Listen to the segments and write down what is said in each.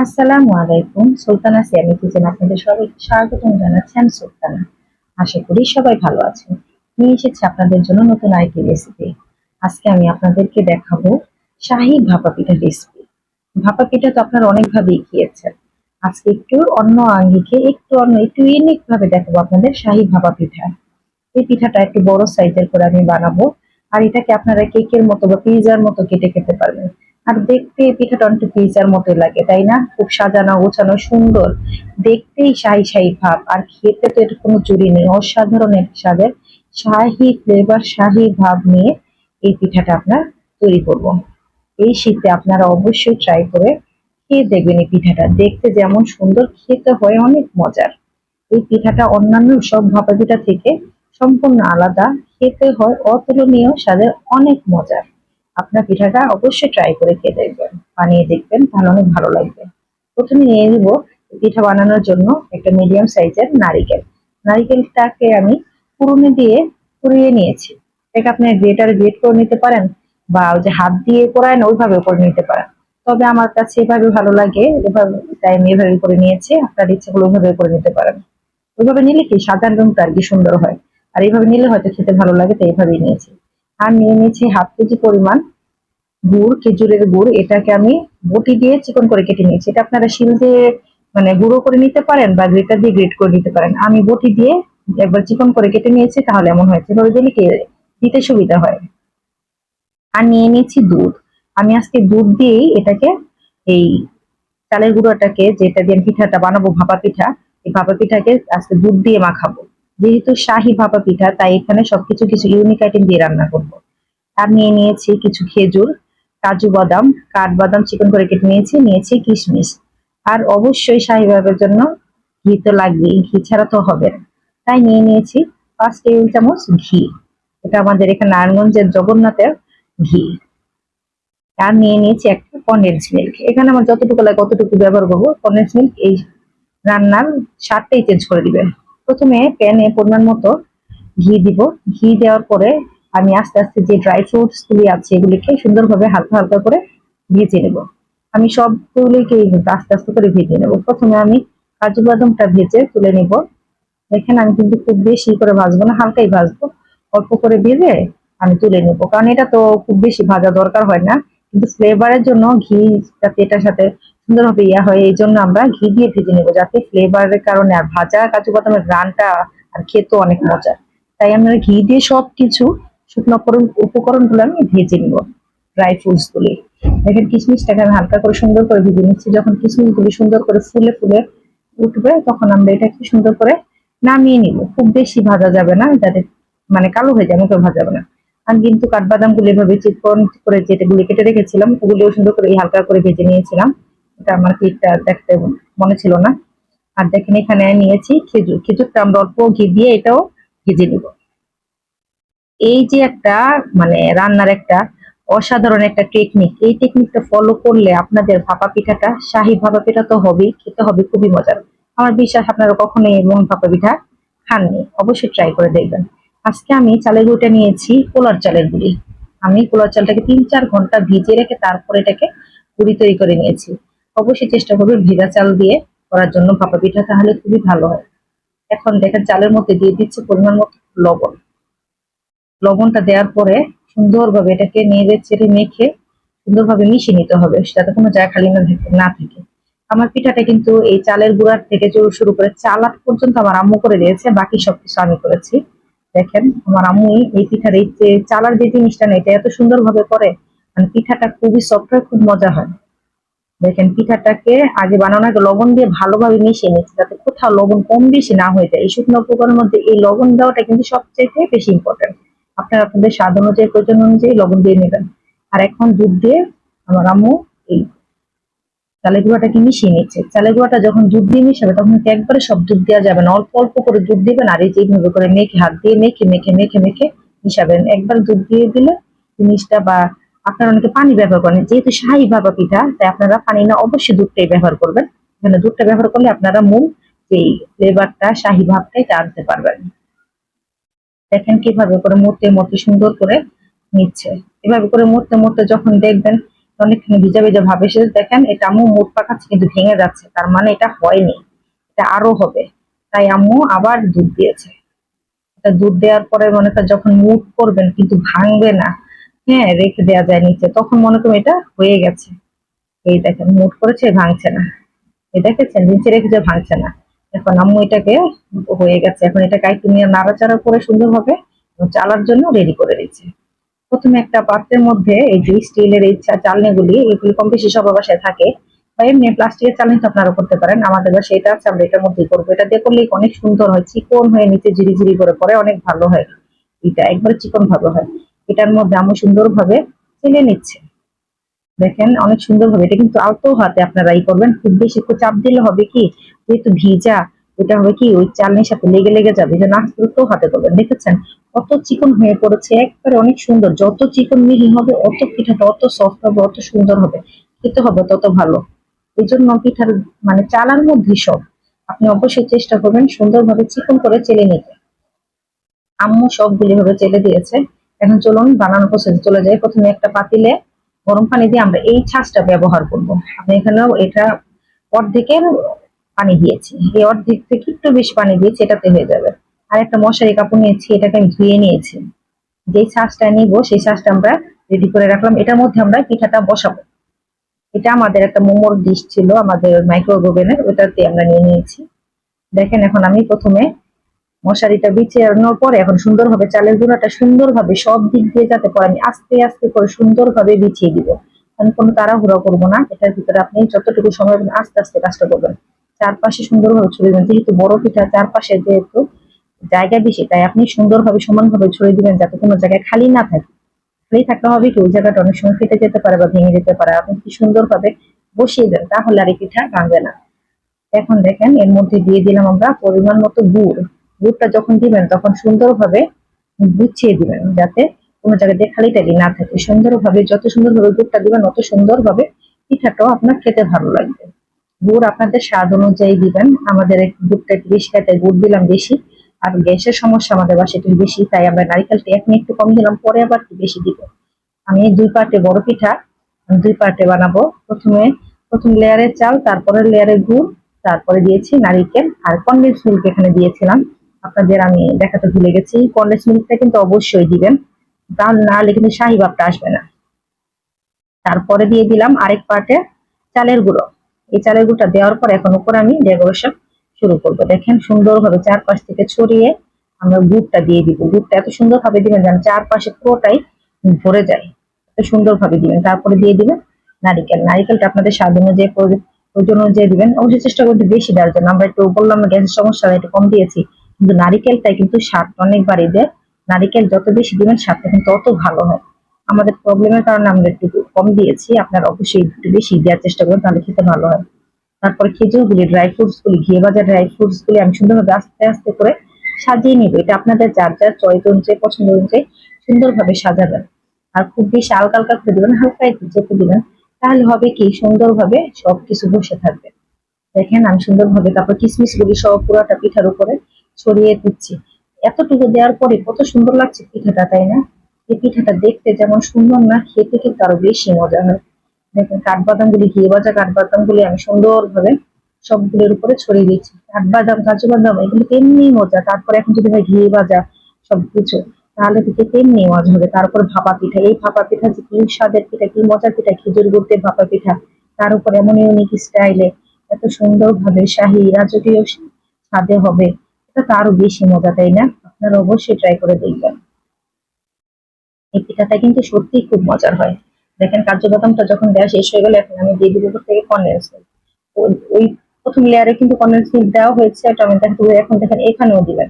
আসসালামু আলাইকুম, সুলতানা সিয়ামি কিচেন আপনাদের সবাইকে স্বাগতম আমি সুলতানা। আশা করি সবাই ভালো আছেন। নিয়ে এসেছি আপনাদের জন্য নতুন আরেকটি রেসিপি আজকে আমি আপনাদেরকে দেখাবো শাহী ভাপা পিঠা রেসিপি ভাপা পিঠা তো আপনারা অনেকভাবেই খেয়েছেন। আজকে একটু অন্য আঙ্গিকে একটু অন্য, একটু ইউনিক ভাবে দেখাবো আপনাদের শাহী ভাপা পিঠা। এই পিঠাটা একটু বড় সাইজের করে আমি বানাবো। আর এটাকে আপনারা কেকের মতো বা পিৎজার মতো কেটে খেতে পারবেন। আর দেখতে পিঠাটা অনেকটা পিৎজার মতো লাগে, তাই না? খুব সাজানো, গোছানো, সুন্দর। দেখতেই শাহি শাহি ভাব। আর খেতে তো এটা কোনো জুড়ি নেই। অসাধারণ এক স্বাদের শাহি ফ্লেভার শাহি ভাব নিয়ে এই পিঠাটা আপনার তৈরি করব। এই শীতে আপনারা অবশ্যই ট্রাই করে খেয়ে দেখবেন এই পিঠাটা। দেখতে যেমন সুন্দর, খেতে হয় অনেক মজার। এই পিঠাটা অন্যান্য সব ভাপা পিঠা থেকে সম্পূর্ণ আলাদা। খেতে হয় অতুলনীয়, স্বাদের অনেক মজার। আপনার পিঠাটা অবশ্যই ট্রাই করে খেয়ে দেখবেন, বানিয়ে দেখবেন, তাহলে অনেক ভালো লাগবে। প্রথমে নিয়ে নিব পিঠা বানানোর জন্য একটা মিডিয়াম সাইজের নারিকেল। নারিকেলটাকে আমি পুরুনে দিয়ে পুড়িয়ে নিয়েছি। এটাকে আপনি গ্রেটার গ্রেট করে নিতে পারেন বা ওই যে হাত দিয়ে করায় না, ওইভাবে করে নিতে পারেন। তবে আমার কাছে এভাবে ভালো লাগে, এভাবে তাই আমি এভাবে করে নিয়েছি, আপনার ইচ্ছে হলে ওইভাবে করে নিতে পারেন। ওইভাবে নিলে কি সাজার রংটা আর কি সুন্দর হয়। আর এইভাবে নিলে হয়তো খেতে ভালো লাগে, তাই এইভাবেই নিয়েছি। আর নিয়ে নিয়েছি হাফ কেজি পরিমাণ গুড়, খেজুরের গুড়, এটাকে আমি বটি দিয়ে চিকন করে কেটে নিয়েছি। এটা আপনারা শিল দিয়ে মানে গুঁড়ো করে নিতে পারেন বা গ্রেটার দিয়ে গ্রেট করে নিতে পারেন। আমি বটি দিয়ে একবার চিকন করে কেটে নিয়েছি, তাহলে এমন হয়েছে এভাবে দিলে দিতে সুবিধা হয়। আর নিয়ে নিয়েছি দুধ। আমি আজকে দুধ দিয়েই এটাকে এই চালের গুঁড়োটাকে, যেটা দিয়ে পিঠাটা বানাবো, ভাপা পিঠা, এই ভাপা পিঠাকে আজকে দুধ দিয়ে মাখাবো। যেহেতু শাহি ভাপা পিঠা, তাই এখানে সবকিছু কিছু ইউনিক আইটেম দিয়ে রান্না করব। আর নিয়ে নিয়েছি কিছু খেজুর। কাজু বাদাম কাঠবাদাম চিকন করে কেটে নিয়েছি নিয়েছি কিশমিশ। আর অবশ্যই শাহি ভাবের জন্য ঘি তো লাগবেই, ঘি ছাড়া তো হবে তাই নিয়ে নিয়েছি পাঁচ টেবিল চামচ ঘি। এটা আমাদের এখানে নারায়ণগঞ্জের জগন্নাথের ঘি। আর নিয়ে নিয়েছি একটা কন্ডেন্স মিল্ক এখানে আমার যতটুকু লাগে ততটুকু ব্যবহার করব। কন্ডেন্স মিল্ক এই রান্নার স্বাদটাই চেঞ্জ করে দিবে প্রথমে প্যানে পরিমাণ মতো ঘি দিব। ঘি দেওয়ার পরে আমি আস্তে আস্তে যে ড্রাই ফ্রুটস গুলি আছে এগুলিকে সুন্দরভাবে হালকা হালকা করে ভেজে নেব। আমি সবগুলিকে আস্তে আস্তে করে ভেজে নেব। প্রথমে আমি কাজু বাদামটা ভেজে তুলে নিব। দেখেন আমি কিন্তু খুব বেশি করে ভাজবো না, হালকাই ভাজবো। অল্প করে ভেজে আমি তুলে নেব। কারণ এটা তো খুব বেশি ভাজা দরকার হয় না। কিন্তু ফ্লেভারের জন্য ঘি যাতে এটার সাথে সুন্দরভাবে ইয়া হয়, এই জন্য আমরা ঘি দিয়ে ভেজে নেব যাতে ফ্লেভারের কারণে আর ভাজা কাজু বাদামের গ্রানটা আর খেতেও অনেক মজা তাই আমরা ঘি দিয়ে সব কিছু শুকনো উপকরণগুলো আমি ভেজে নিব ড্রাই ফ্রুটস গুলি দেখেন কিশমিশটাকে আমি হালকা করে সুন্দর করে ভেজে নিচ্ছি। যখন কিশমিশ গুলি সুন্দর করে ফুলে ফুলে উঠবে, তখন আমরা এটাকে সুন্দর করে নামিয়ে নিব। খুব বেশি ভাজা যাবে না, যাতে মানে কালো হয়ে যায় মোটেও ভাজা যাবে না। আমি কিন্তু কাঠবাদামগুলো এভাবে চিকন করে যেটাগুলি কেটে রেখেছিলাম, ওগুলিও সুন্দর করে হালকা করে ভেজে নিয়েছিলাম। এটা আমার ক্লিপটা দেখতে মনে ছিল না। আর দেখেন এখানে নিয়েছি খেজুর। খেজুরটা আমরা অল্প ঘি দিয়ে এটাও ভেজে নিব। এই যে একটা মানে রান্নার একটা অসাধারণ একটা টেকনিক এই টেকনিকটা ফলো করলে আপনাদের ভাপা পিঠাটা, শাহি ভাপা পিঠা তো হবেই, খেতে হবে, খুবই মজার। আমার বিশ্বাস আপনারা কখনোই এমন ভাপা পিঠা খাননি, অবশ্যই ট্রাই করে দেখবেন। আজকে আমি চালের গুঁড়িটা নিয়েছি, পোলার চালের গুঁড়ি। আমি পোলার চালটাকে তিন চার ঘণ্টা ভিজিয়ে রেখে তারপরে এটাকে গুঁড়ি তৈরি করে নিয়েছি। অবশ্যই চেষ্টা করবে ভেজা চাল দিয়ে করার জন্য ভাপা পিঠা, তাহলে খুবই ভালো হয়। এখন দেখেন চালের মধ্যে দিয়ে দিচ্ছে পরিমাণ মতো লবণ। লবণটা দেওয়ার পরে সুন্দরভাবে এটাকে নেড়ে চেড়ে মেখে সুন্দরভাবে মিশিয়ে নিতে হবে যাতে কোনো জায়গা খালি না থাকে। আমার পিঠাটা কিন্তু এই চালের গুঁড়ার থেকে শুরু করে চালাট পর্যন্ত আমার আম্মু করে দিয়েছে, বাকি সবকিছু আমি করেছি। দেখেন, আমার আম্মু এই পিঠার এই যে চালার যে জিনিসটা নেই এটা এত সুন্দরভাবে করে মানে পিঠাটা খুবই সফট হয়, খুব মজা হয়। দেখেন, পিঠাটাকে আগে বানানোর আগে লবণ দিয়ে ভালোভাবে মিশিয়ে নিচ্ছি যাতে কোথাও লবণ কম বেশি না হয়ে যায়। এই শুকনো উপকরণের মধ্যে এই লবণ দেওয়াটা কিন্তু সবচেয়ে বেশি ইম্পর্টেন্ট আপনারা আপনাদের স্বাদ অনুযায়ী, প্রয়োজন অনুযায়ী লবণ দিয়ে নেবেন। আর এখন দুধ দিয়ে আমার আম্মু এই চালের গুঁড়াটাকে মিশিয়ে নিচ্ছে। চালের গুঁড়াটা যখন দুধ দিয়ে মিশাবে, তখন একবারে সব দুধ দেওয়া যাবে না। অল্প অল্প করে দুধ দিবেন আর এই যে এইভাবে করে মেখে, হাত দিয়ে মেখে মেখে মেখে মেখে মিশাবেন। একবার দুধ দিয়ে দিলে জিনিসটা বা আপনারা অনেকে পানি ব্যবহার করেন, যেহেতু শাহি ভাবা পিঠা, তাই আপনারা পানি না, অবশ্যই দুধটাই ব্যবহার করবেন। এখানে দুধটা ব্যবহার করলে আপনারা মূল যে ফ্লেভারটা শাহি ভাবটাই আনতে পারবেন। দেখেন কীভাবে করে মূর্তি মূর্তি সুন্দর করে নিচ্ছে। এভাবে করে মূর্তে মূর্তে যখন দেখবেন, অনেকখানি ভিজা ভিজা ভাব এসে দেখেন, এটা আম্মু মুখ পাকাচ্ছে কিন্তু ভেঙে যাচ্ছে। তার মানে এটা হয়নি। এটা আরও হবে। তাই আম্মু আবার দুধ দিয়েছে। এটা দুধ দেওয়ার পরে মনে করেন যখন মুট করবেন কিন্তু ভাঙবে না। হ্যাঁ রেখে দেওয়া যায় নিচে। তখন মনে করুন এটা হয়ে গেছে। এই দেখেন মুট করেছে, ভাঙছে না। এই দেখেছেন? নিচে রেখেছে ভাঙছে না। এখন আম্মু এটাকে হয়ে গেছে। এখন এটাকে একটু নিয়ে নাড়াচাড়া করে সুন্দরভাবে চালার জন্য রেডি করে দিচ্ছে প্রথমে একটা পাত্রের মধ্যে এই যে স্টিলের এই চালনিগুলি, এগুলি কম বেশি সবার বাসায় থাকে। বা এমনি প্লাস্টিকের চালনি তো আপনারা করতে পারেন। আমাদের বাসায় এটা আছে, আমরা এটার মধ্যেই করব। এটা দিয়ে করলে অনেক সুন্দর হয়, চিকন হয়ে নিচে ঝিরি ঝিরি করে পরে অনেক ভালো হয়। এটা একবারে চিকন ভাবে হয়। এটার মধ্যে আমি সুন্দরভাবে চেলে নিচ্ছে। দেখেন, অনেক সুন্দরভাবে। এটা কিন্তু আলতো হাতে আপনারা ই করবেন। খুব বেশি একটু চাপ দিলে হবে কি, যেহেতু ভিজা ওটা হবে কি, ওই চালনির সাথে লেগে লেগে যাবে। যে না তো হাতে করবেন। দেখেছেন? কত চিকন হয়ে পড়েছে। একবারে অনেক সুন্দর। যত চিকন মিহি হবে, অত পিঠাটা অত সফট হবে, অত সুন্দর হবে। খেতে হবে তত ভালো। এই জন্য পিঠার মানে চালার মধ্যে সব। আপনি অবশ্যই চেষ্টা করবেন সুন্দরভাবে চিকন করে চেলে নিতে। আম্মু সবগুলি ভাবে চেলে দিয়েছে। এখন চলুন বানানোর প্রসেসে চলে যাই। প্রথমে একটা পাতিলে গরম পানি দিয়ে আমরা এই ছাঁচটা ব্যবহার করব। আমি এখানেও এটা অর্ধেকের পানি দিয়েছি। এই অর্ধেক থেকে একটু বেশি পানি দিয়েছি এটাতে হয়ে যাবে। আর একটা মশারি কাপড় নিয়েছি, এটাকে আমি ধুয়ে নিয়েছি। যেই ছাঁচটা নিব, সেই ছাঁচটা আমরা রেডি করে রাখলাম। এটার মধ্যে আমরা পিঠাটা বসাবো। এটা আমাদের একটা মোমোর ডিশ ছিল, আমাদের মাইক্রোওভেনের ওটাতে আমরা নিয়ে নিয়েছি। দেখেন, এখন আমি প্রথমে মশারিটা বিছানোর পরে এখন সুন্দরভাবে চালের গুঁড়াটা সুন্দরভাবে সব দিক দিয়ে যাতে করে আমি আস্তে আস্তে করে সুন্দরভাবে বিছিয়ে দিব। আমি কোনো তাড়াহুড়া করব না, এটার ভিতরে আপনি যতটুকু সময় আস্তে আস্তে কাজটা করবেন। চারপাশে সুন্দরভাবে ছড়িয়ে দেবেন, যেহেতু বড় পিঠা চারপাশে যেহেতু জায়গা বেশি, তাই আপনি সুন্দরভাবে সমানভাবে ছড়িয়ে দিবেন যাতে কোনো জায়গায় খালি না থাকে। খালি থাকলে হবে কি, ওই জায়গাটা অনেক সময় ফেটে যেতে পারে বা ভেঙে যেতে পারে। আপনি কি সুন্দরভাবে বসিয়ে দেন, তাহলে আর এই পিঠা ভাঙবে না। এখন দেখেন, এর মধ্যে দিয়ে দিলাম আমরা পরিমাণ মতো গুড়। গুড়টা যখন দিবেন, তখন সুন্দরভাবে গুছিয়ে দিবেন যাতে কোনো জায়গায় খালি টালি না থাকে। সুন্দরভাবে, যত সুন্দরভাবে গুড়টা দিবেন, অত সুন্দরভাবে পিঠাটাও আপনার খেতে ভালো লাগবে। গুড় আপনাদের স্বাদ অনুযায়ী দিবেন। আমাদের গুড়টা একটু বেশি খাই তাই গুড় দিলাম বেশি। আর গ্যাসের সমস্যা আমাদের বাসায় একটু বেশি, তাই আমরা নারিকেলটা এক একটু কম দিলাম, পরে আবার একটু বেশি দিব। আমি দুই পার্টে বড় পিঠা দুই পার্টে বানাবো। প্রথমে, প্রথম লেয়ারের চাল, তারপরে লেয়ারের গুড়, তারপরে দিয়েছি নারিকেল আর কন্ডেন্স মিল্ক এখানে দিয়েছিলাম। আপনাদের আমি দেখাতে ভুলে গেছি। কন্ডেন্স মিল্কটা কিন্তু অবশ্যই দিবেন। তাহলে না হলে কিন্তু শাহি ভাবটা আসবে না। তারপরে দিয়ে দিলাম আরেক পার্টে চালের গুঁড়ো। এই চালের গুঁড়োটা দেওয়ার পর এখন উপরে আমি ডেকোরেশন শুরু করব। দেখেন সুন্দরভাবে চারপাশ থেকে ছড়িয়ে আমরা গুড়টা দিয়ে দিব। গুড়টা এত সুন্দরভাবে দিবেন যেন চারপাশে পুরোটাই ভরে যায়। এত সুন্দরভাবে দিবেন। তারপরে দিয়ে দিবেন নারিকেল। নারিকেলটা আপনাদের স্বাদ অনুযায়ী প্রয়োজন অনুযায়ী দিবেন। অবশ্যই চেষ্টা করতে বেশি দেওয়ার জন্য। আমরা একটু বললাম গ্যাসের সমস্যা একটু কম দিয়েছি। কিন্তু নারিকেলটাই কিন্তু স্বাদ অনেক বাড়িয়ে দেয়। নারিকেল যত বেশি দিবেন, স্বাদটা কিন্তু তত ভালো হয়। আমাদের প্রবলেমের কারণে আমরা একটু কম দিয়েছি। আপনার অবশ্যই একটু বেশি দেওয়ার চেষ্টা করবেন, তাহলে খেতে ভালো হয়। তারপরে খেজুরগুলি ড্রাই ফ্রুটস গুলি ঘিয়ে বাজার ড্রাই ফ্রুটস গুলি আমি সুন্দরভাবে আস্তে আস্তে করে সাজিয়ে নিব। এটা আপনাদের যার যার চয়েস অনুযায়ী, পছন্দ অনুযায়ী সুন্দরভাবে সাজাবেন। আর খুব বেশি হালকা হালকা করে দেবেন, হালকা একটু চেপে দিবেন, তাহলে হবে কি, সুন্দরভাবে সবকিছু বসে থাকবে। দেখেন আমি সুন্দরভাবে তারপর কিসমিস গুলি সব পুরাটা পিঠার উপরে ছড়িয়ে দিচ্ছি। এতটুকু দেওয়ার পরে কত সুন্দর লাগছে পিঠাটা, তাই না? এই পিঠাটা দেখতে যেমন সুন্দর না, খেতে কিন্তু আরও বেশি মজা হয়। দেখেন কাঠবাদাম গুলি ঘিয়ে ভাজা কাঠবাদাম গুলি আমি সুন্দর সুন্দরভাবে সবগুলোর উপরে ছড়িয়ে দিচ্ছি। কাঠবাদাম কাজু বাদাম এগুলো তেমনি মজা। তারপরে এখন যদি হয় ঘিয়ে ভাজা সবকিছু, তাহলে থেকে তেমনি মজা হবে। তারপর ভাপা পিঠা। এই ভাপা পিঠা যে কি স্বাদের পিঠা, কি মজার পিঠা, খেজুর গুড়তে ভাপা পিঠা, তার উপর এমন ইউনিক স্টাইলে এত সুন্দর ভাবে শাহী, রাজকীয় স্বাদে হবে। এটা তো আরও বেশি মজা, তাই না? আপনারা অবশ্যই ট্রাই করে দেখবেন। এই পিঠাটা কিন্তু সত্যিই খুব মজার হয়। দেখেন কাজু বাদামটা যখন দেওয়া শেষ হয়ে গেলে, এখন আমি দিয়ে দিব থেকে কনডেন্স মিল্ক ওই প্রথম লেয়ারে কিন্তু কনডেন্স মিল্ক দেওয়া হয়েছে, এটা আমি পারি। এখন দেখেন, এখানেও দিবেন।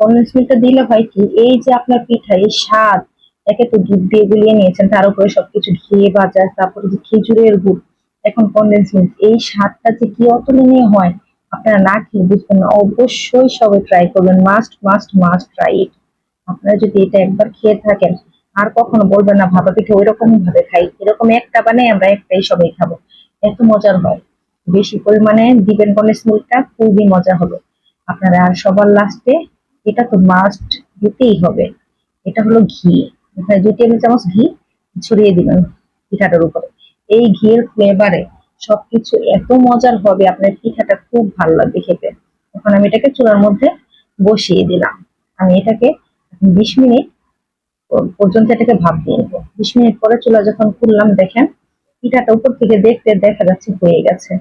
কনডেন্স মিল্কটা দিলে হয় কি, এই যে আপনার পিঠা, এই স্বাদ, একে তো দুধ দিয়ে গুলিয়ে নিয়েছেন, তার উপরে সবকিছু ঘিয়ে ভাজা, তারপরে যে খেজুরের গুড়, এখন কনডেন্স মিল্ক এই স্বাদটা যে কি অতুলনীয় হয় আপনারা না খেয়ে বুঝবেন না, অবশ্যই সবাই ট্রাই করবেন must must must try it আপনারা যদি এটা একবার খেয়ে থাকেন, আর কখনো বলবেন না, ভাপা পিঠে ওই রকম ভাবে খাই, এরকম একটা বানাই আমরা একটাই সবাই খাব। এত মজার হয়। বেশি পরিমাণে দিবেন কন্ডেন্স মিল্কটা খুবই মজা হবে। আপনারা আর সবার লাস্টে এটা তো মাস্ট দিতেই হবে। এটা হলো ঘি। এখানে দুই টেবিল চামচ ঘি ছড়িয়ে দিবেন পিঠাটার উপরে। এই ঘিয়ের ফ্লেভারে সবকিছু এত মজার হবে, আপনার পিঠাটা খুব ভালো লাগবে খেতে। এখন আমি এটাকে চুলার মধ্যে বসিয়ে দিলাম। আমি এটাকে বিশ মিনিট পর্যন্ত এটাকে ভাপ দিয়ে নেব। বিশ মিনিট পরে চুলা যখন খুললাম, দেখেন পিঠাটা উপর থেকে দেখতে দেখা যাচ্ছে হয়ে গেছে।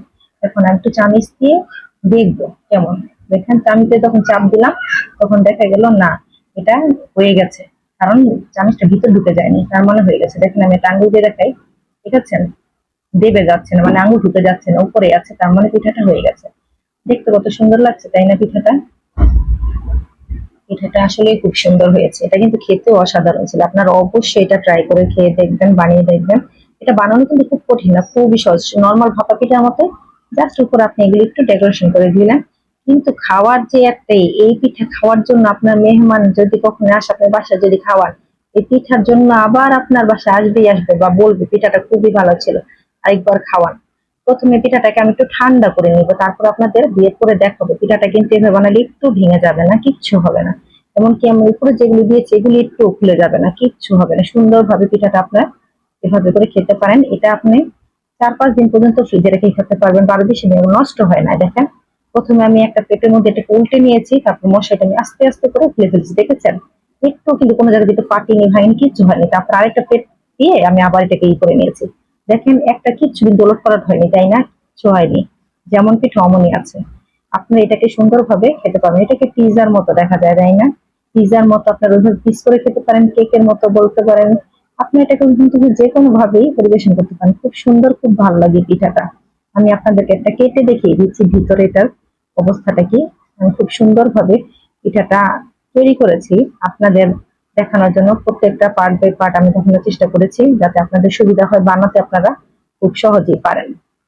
এখন আমি একটু চামিচ দিয়ে দেখব কেমন। দেখেন চামিচে যখন চাপ দিলাম, তখন দেখা গেল না, এটা হয়ে গেছে। কারণ চামিচটা ভিতর ঢুকে যায়নি, তার মানে হয়ে গেছে। দেখেন আমি আঙ্গুল দিয়ে দেখাই। ঠিক আছে দেবে যাচ্ছে না মানে আঙ্গুল ঢুকে যাচ্ছে না, উপরে আছে, তার মানে পিঠাটা হয়ে গেছে। দেখতে কত সুন্দর লাগছে, তাই না পিঠাটা? পিঠাটা আসলে খুব সুন্দর হয়েছে। এটা কিন্তু খেতেও অসাধারণ ছিল। আপনারা অবশ্যই এটা ট্রাই করে খেয়ে দেখবেন, বানিয়ে দেখবেন। এটা বানানো কিন্তু খুব কঠিন না, খুবই সহজ। নর্মাল ভাপা পিঠার মতো জাস্ট উপর আপনি এগুলো একটু ডেকোরেশন করে দিলেন। কিন্তু খাওয়ার যে একটাই এই পিঠা খাওয়ার জন্য আপনার মেহমান যদি কখনো আসে, আপনার বাসায় যদি খাওয়ান, এই পিঠার জন্য আবার আপনার বাসায় আসবেই আসবে বা বলবে, পিঠাটা খুবই ভালো ছিল। আরেকবার খাওয়ান। প্রথমে পিঠাটাকে আমি একটু ঠান্ডা করে নিব, তারপর আপনাদের বিয়ে করে দেখাবো। পিঠাটা কিন্তু এভাবে বানালে একটু ভেঙে যাবে না, কিচ্ছু হবে না। এমনকি আমি উপরে যেগুলি দিয়েছি, এগুলি একটু খুলে যাবে না, কিচ্ছু হবে না। সুন্দরভাবে পিঠাটা আপনার এভাবে করে খেতে পারেন। এটা আপনি চার পাঁচ দিন পর্যন্ত ফ্রিজে রেখে খেতে পারবেন, বারো বেশি নষ্ট হয় না। দেখেন, প্রথমে আমি একটা পেটের মধ্যে এটাকে উল্টে নিয়েছি, তারপর মশাইটা আমি আস্তে আস্তে করে খুলে ফেলছি, দেখেছেন? একটু কিন্তু কোনো জায়গায় দিতে পাটিনি, ভাঙিনি, কিচ্ছু হয়নি। তারপর আরেকটা পেট দিয়ে আমি আবার এটাকে ই করে নিয়েছি। দেখেন, একটা কিচ্ছু কিন্তু ওলট পালট হয়নি, তাই না? কিচ্ছু হয়নি। যেমন পিঠা অমনই আছে। আপনি এটাকে সুন্দরভাবে খেতে পারবেন। এটাকে পিজার মতো দেখা যায়, তাই না? পিজার মতো আপনার ওইভাবে পিস করে খেতে পারেন, কেকের মতো বলতে পারেন। আপনি এটাকে কিন্তু যে কোনো ভাবেই পরিবেশন করতে পারেন। খুব সুন্দর, খুব ভালো লাগে পিঠাটা। আমি আপনাদেরকে একটা কেটে দেখিয়ে দিচ্ছি ভিতরে এটার অবস্থাটা কি। আমি খুব সুন্দরভাবে পিঠাটা তৈরি করেছি। আপনাদের দেখানোর জন্য প্রত্যেকটা পার্ট বাই পার্ট আমি দেখানোর চেষ্টা করেছি, যাতে আপনাদের সুবিধা হয়, বানাতে আপনারা খুব সহজেই পারেন।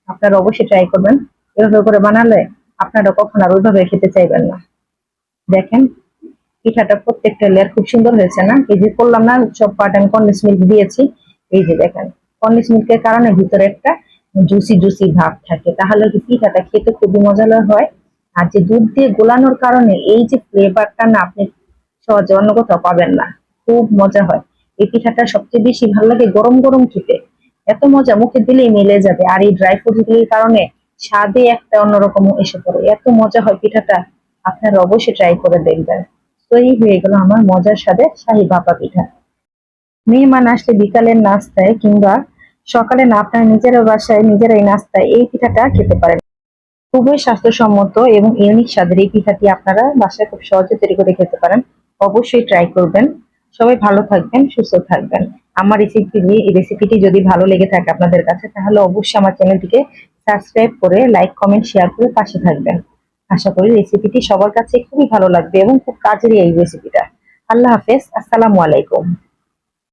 আপনারা অবশ্যই ট্রাই করবেন। এভাবে করে বানালে আপনারা কখন আর ওইভাবে খেতে চাইবেন না। দেখেন, পিঠাটা প্রত্যেকটা লেয়ার খুব সুন্দর হয়েছে না? এই যে করলাম না, সব পার্ট আমি কন্ডেন্স মিল্ক দিয়েছি। এই যে দেখেন কন্ডেন্স মিল্কের কারণে ভিতরে একটা জুসি জুসি ভাব থাকে। তাহলে কি পিঠাটা খেতে খুবই মজাদার হয়। আর যে দুধ দিয়ে গোলানোর কারণে এই যে ফ্লেভারটা না আপনি সহজে অন্য কোথাও পাবেন না। খুব মজা হয়। এই পিঠাটা সবচেয়ে বেশি ভালো লাগে গরম গরম খেতে। এত মজা, মুখে দিলেই মিলে যাবে। আর এই ড্রাই ফ্রুট গুলির কারণে স্বাদে একটা অন্যরকম এসে পড়ে। এত মজা হয় পিঠাটা, আপনারা অবশ্যই ট্রাই করে দেখবেন। তৈরি হয়ে গেল আমার মজার স্বাদের শাহী ভাপা পিঠা। মেহমান আসলে বিকালের নাস্তায় কিংবা সকালে না আপনার নিজের বাসায় নিজের এই নাস্তায় এই পিঠাটা খেতে পারেন। খুবই স্বাস্থ্যসম্মত এবং ইউনিক স্বাদের এই পিঠাটি আপনারা বাসায় খুব সহজে তৈরি করে খেতে পারেন। অবশ্যই ট্রাই করবেন। সবাই ভালো থাকবেন, সুস্থ থাকবেন। আমার রেসিপি নিয়ে এই রেসিপিটি যদি ভালো লেগে থাকে আপনাদের কাছে, তাহলে অবশ্যই আমার চ্যানেলটিকে সাবস্ক্রাইব করে লাইক কমেন্ট শেয়ার করে পাশে থাকবেন। আশা করি রেসিপিটি সবার কাছে খুবই ভালো লাগবে এবং খুব কাজেরই এই রেসিপিটা আল্লাহ হাফেজ, আসসালামু আলাইকুম।